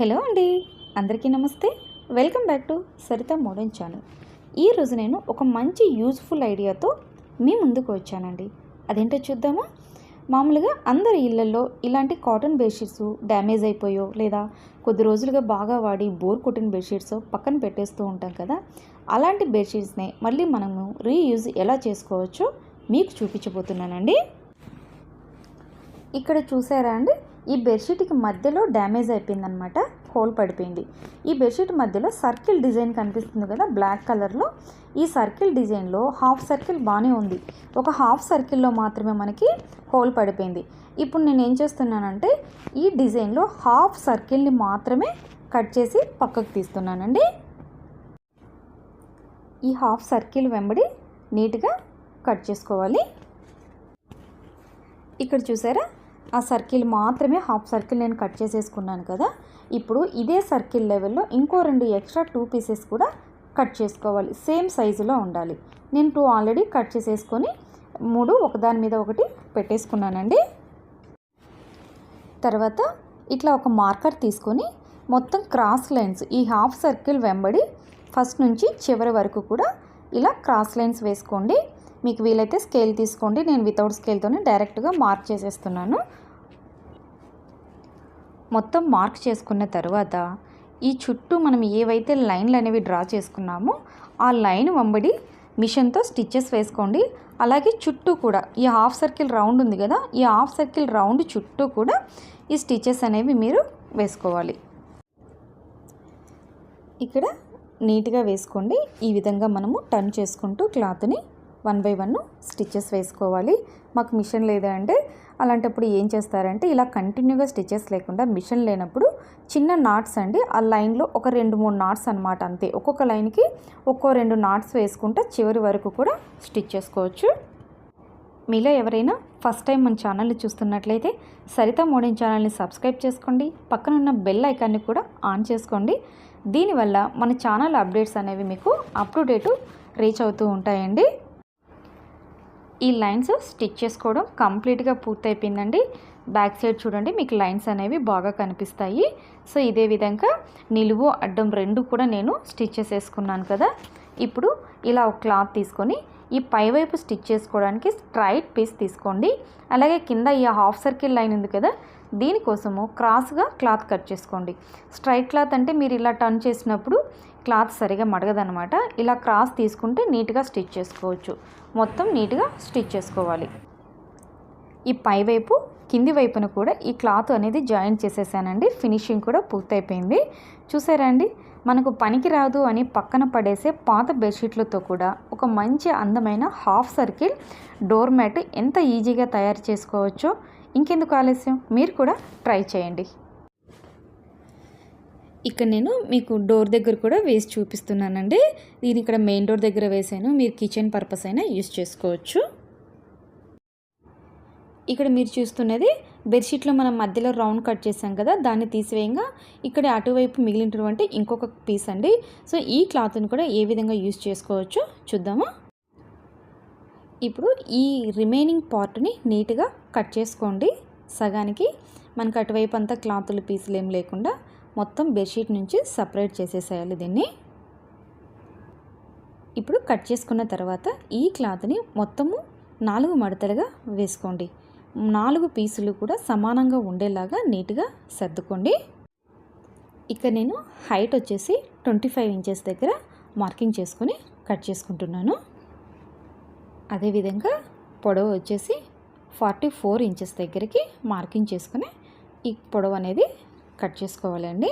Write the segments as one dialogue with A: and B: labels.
A: Hello అండి. అందరికీ నమస్తే. Welcome back to Saritha modern channel. ఈరోజు నేను ఒక మంచి యూజ్ఫుల్ ఐడియాతో మీ ముందుకు వచ్చానండి. అదేంటో చూద్దామా? మామూలుగా అందరి ఇళ్ళల్లో ఇలాంటి కాటన్ బెడ్షీట్స్ డ్యామేజ్ అయిపోయో లేదా కొద్ది రోజులుగా బాగా వాడి బోర్ కొట్టిన బెడ్షీట్స్ పక్కన పెట్టేస్తూ ఉంటాం కదా? అలాంటి బెడ్షీట్స్నే మళ్ళీ మనము రీయూజ్ ఎలా చేసుకోవచ్చో మీకు చూపించబోతున్నానండి. ఇక్కడ చూసారా అండి? ఈ బెడ్షీట్కి మధ్యలో డ్యామేజ్ అయిపోయిందనమాట హోల్ పడిపోయింది. ఈ బెడ్షీట్ మధ్యలో సర్కిల్ డిజైన్ కనిపిస్తుంది కదా బ్లాక్ కలర్లో. ఈ సర్కిల్ డిజైన్లో హాఫ్ సర్కిల్ బాగానే ఉంది. ఒక హాఫ్ సర్కిల్లో మాత్రమే మనకి హోల్ పడిపోయింది. ఇప్పుడు నేను ఏం చేస్తున్నానంటే ఈ డిజైన్లో హాఫ్ సర్కిల్ని మాత్రమే కట్ చేసి పక్కకు తీస్తున్నానండి. ఈ హాఫ్ సర్కిల్ వెంబడి నీట్గా కట్ చేసుకోవాలి. ఇక్కడ చూసారా? ఆ సర్కిల్ మాత్రమే హాఫ్ సర్కిల్ నేను కట్ చేసేసుకున్నాను కదా. ఇప్పుడు ఇదే సర్కిల్ లెవెల్లో ఇంకో రెండు ఎక్స్ట్రా టూ పీసెస్ కూడా కట్ చేసుకోవాలి. సేమ్ సైజులో ఉండాలి. నేను టూ ఆల్రెడీ కట్ చేసేసుకొని మూడు ఒకదాని మీద ఒకటి పెట్టేసుకున్నానండి. తర్వాత ఇట్లా ఒక మార్కర్ తీసుకొని మొత్తం క్రాస్ లైన్స్ ఈ హాఫ్ సర్కిల్ వెంబడి ఫస్ట్ నుంచి చివరి వరకు కూడా ఇలా క్రాస్ లైన్స్ వేసుకోండి. మీకు వీలైతే స్కేల్ తీసుకోండి. నేను వితౌట్ స్కేల్తోనే డైరెక్ట్గా మార్క్ చేసేస్తున్నాను. మొత్తం మార్క్ చేసుకున్న తర్వాత ఈ చుట్టూ మనం ఏవైతే లైన్లు అనేవి డ్రా చేసుకున్నామో ఆ లైన్ వెంబడి మిషన్తో స్టిచ్చెస్ వేసుకోండి. అలాగే చుట్టూ కూడా ఈ హాఫ్ సర్కిల్ రౌండ్ ఉంది కదా ఈ హాఫ్ సర్కిల్ రౌండ్ చుట్టూ కూడా ఈ స్టిచ్చెస్ అనేవి మీరు వేసుకోవాలి. ఇక్కడ నీట్గా వేసుకోండి. ఈ విధంగా మనము టర్న్ చేసుకుంటూ క్లాత్ని వన్ బై వన్ స్టిచ్చెస్ వేసుకోవాలి. మాకు మిషన్ లేదా అంటే అలాంటప్పుడు ఏం చేస్తారంటే ఇలా కంటిన్యూగా స్టిచ్చెస్ లేకుండా మిషన్ లేనప్పుడు చిన్న నాట్స్ అండి. ఆ లైన్లో ఒక రెండు మూడు నాట్స్ అనమాట అంతే. ఒక్కొక్క లైన్కి ఒక్కో రెండు నాట్స్ వేసుకుంటే చివరి వరకు కూడా స్టిచ్ చేసుకోవచ్చు. మీలో ఎవరైనా ఫస్ట్ టైం మన ఛానల్ని చూస్తున్నట్లయితే సరిత మోడర్న్ ఛానల్ని సబ్స్క్రైబ్ చేసుకోండి. పక్కన ఉన్న బెల్ ఐకాన్ని కూడా ఆన్ చేసుకోండి. దీనివల్ల మన ఛానల్ అప్డేట్స్ అనేవి మీకు అప్ టు డేటు రీచ్ అవుతూ ఉంటాయండి. ఈ లైన్స్ స్టిచ్ చేసుకోవడం కంప్లీట్గా పూర్తయిపోయిందండి. బ్యాక్ సైడ్ చూడండి మీకు లైన్స్ అనేవి బాగా కనిపిస్తాయి. సో ఇదే విధంగా నిలువు అడ్డం రెండు కూడా నేను స్టిచ్ చేసేసుకున్నాను కదా. ఇప్పుడు ఇలా ఒక క్లాత్ తీసుకొని ఈ పైవైపు స్టిచ్ చేసుకోవడానికి స్ట్రైట్ పీస్ తీసుకోండి. అలాగే కింద ఈ హాఫ్ సర్కిల్ లైన్ ఉంది కదా దీనికోసము క్రాస్గా క్లాత్ కట్ చేసుకోండి. స్ట్రైట్ క్లాత్ అంటే మీరు ఇలా టర్న్ చేసినప్పుడు క్లాత్ సరిగా మడగదనమాట ఇలా క్రాస్ తీసుకుంటే నీట్గా స్టిచ్ చేసుకోవచ్చు. మొత్తం నీట్గా స్టిచ్ చేసుకోవాలి. ఈ పైవైపు కింది వైపున కూడా ఈ క్లాత్ అనేది జాయిన్ చేసేసానండి. ఫినిషింగ్ కూడా పూర్తయిపోయింది. చూసారా అండి? మనకు పనికి రాదు అని పక్కన పడేసే పాత బెడ్షీట్లతో కూడా ఒక మంచి అందమైన హాఫ్ సర్కిల్ డోర్ మ్యాట్ ఎంత ఈజీగా తయారు చేసుకోవచ్చో ఇంకెందుకు ఆలస్యం? మీరు కూడా ట్రై చేయండి. ఇక్కడ నేను మీకు డోర్ దగ్గర కూడా వేసి చూపిస్తున్నానండి. దీని ఇక్కడ మెయిన్ డోర్ దగ్గర వేసాను. మీరు కిచెన్ పర్పస్ అయినా యూస్ చేసుకోవచ్చు. ఇక్కడ మీరు చూస్తున్నది బెడ్షీట్లో మనం మధ్యలో రౌండ్ కట్ చేసాం కదా దాన్ని తీసివేయంగా ఇక్కడ అటువైపు మిగిలినటువంటి ఇంకొక పీస్ అండి. సో ఈ క్లాత్ని కూడా ఏ విధంగా యూస్ చేసుకోవచ్చో చూద్దామా? ఇప్పుడు ఈ రిమైనింగ్ పార్ట్ని నీట్గా కట్ చేసుకోండి. సగానికి మనకు అటువైపు అంతా క్లాతులు పీసులు ఏం లేకుండా మొత్తం బెడ్షీట్ నుంచి సపరేట్ చేసేసేయాలి దీన్ని. ఇప్పుడు కట్ చేసుకున్న తర్వాత ఈ క్లాత్ని మొత్తము నాలుగు మడతలుగా వేసుకోండి. నాలుగు పీసులు కూడా సమానంగా ఉండేలాగా నీట్గా సర్దుకోండి. ఇక్కడ నేను హైట్ వచ్చేసి ట్వంటీ ఫైవ్ ఇంచెస్ దగ్గర మార్కింగ్ చేసుకొని కట్ చేసుకుంటున్నాను. అదేవిధంగా పొడవు వచ్చేసి ఫార్టీ ఫోర్ ఇంచెస్ దగ్గరికి మార్కింగ్ చేసుకుని ఈ పొడవు అనేది కట్ చేసుకోవాలండి.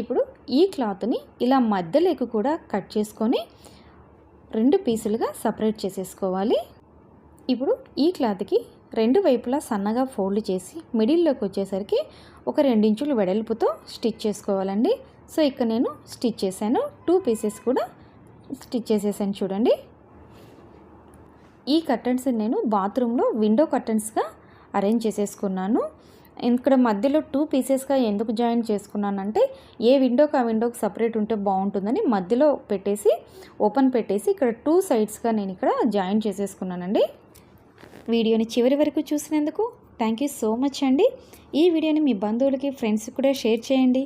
A: ఇప్పుడు ఈ క్లాత్ని ఇలా మధ్యలోకి కూడా కట్ చేసుకొని రెండు పీసులుగా సపరేట్ చేసేసుకోవాలి. ఇప్పుడు ఈ క్లాత్కి రెండు వైపులా సన్నగా ఫోల్డ్ చేసి మిడిల్లోకి వచ్చేసరికి ఒక రెండించులు వెడల్పుతో స్టిచ్ చేసుకోవాలండి. సో ఇక్కడ నేను స్టిచ్ చేశాను. టూ పీసెస్ కూడా స్టిచ్ చేసేసాను చూడండి. ఈ కర్టన్స్ నేను బాత్రూంలో విండో కర్టన్స్గా అరేంజ్ చేసేసుకున్నాను. ఇక్కడ మధ్యలో టూ పీసెస్గా ఎందుకు జాయిన్ చేసుకున్నానంటే ఏ విండోకి ఆ విండోకి సపరేట్ ఉంటే బాగుంటుందని మధ్యలో పెట్టేసి ఓపెన్ పెట్టేసి ఇక్కడ టూ సైడ్స్గా నేను ఇక్కడ జాయిన్ చేసేసుకున్నానండి. వీడియోని చివరి వరకు చూసినందుకు థ్యాంక్ యూ సో మచ్ అండి. ఈ వీడియోని మీ బంధువులకి ఫ్రెండ్స్కి కూడా షేర్ చేయండి.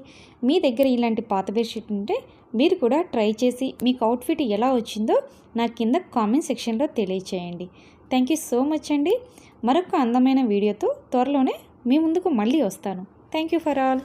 A: మీ దగ్గర ఇలాంటి పాత బెడ్షీట్ ఉంటే మీరు కూడా ట్రై చేసి మీకు అవుట్ఫిట్ ఎలా వచ్చిందో నా కింద కామెంట్ సెక్షన్లో తెలియచేయండి. థ్యాంక్ యూ సో మచ్ అండి. మరొక అందమైన వీడియోతో త్వరలోనే మీ ముందుకు మళ్ళీ వస్తాను. Thank you for all